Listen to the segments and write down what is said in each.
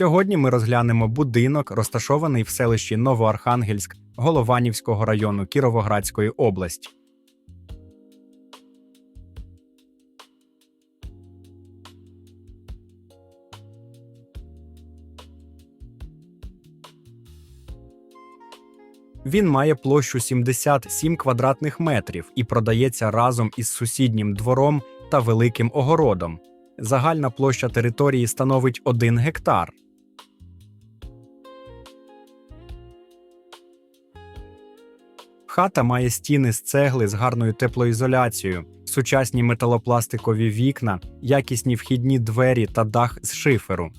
Сьогодні ми розглянемо будинок, розташований в селищі Новоархангельськ Голованівського району Кіровоградської області. Він має площу 77 квадратних метрів і продається разом із сусіднім двором та великим огородом. Загальна площа території становить 1 гектар. Хата має стіни з цегли з гарною теплоізоляцією, сучасні металопластикові вікна, якісні вхідні двері та дах з шиферу.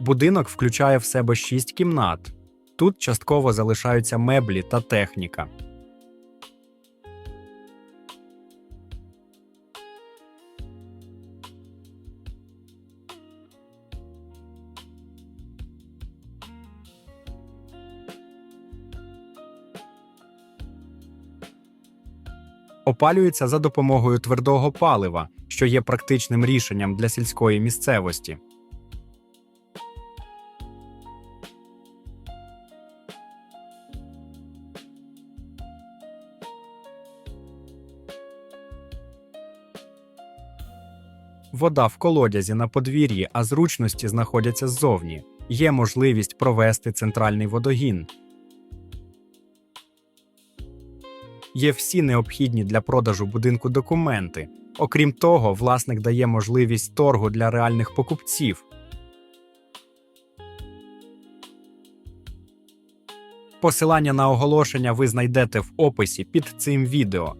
Будинок включає в себе шість кімнат. Тут частково залишаються меблі та техніка. Опалюється за допомогою твердого палива, що є практичним рішенням для сільської місцевості. Вода в колодязі на подвір'ї, а зручності знаходяться ззовні. Є можливість провести центральний водогін. Є всі необхідні для продажу будинку документи. Окрім того, власник дає можливість торгу для реальних покупців. Посилання на оголошення ви знайдете в описі під цим відео.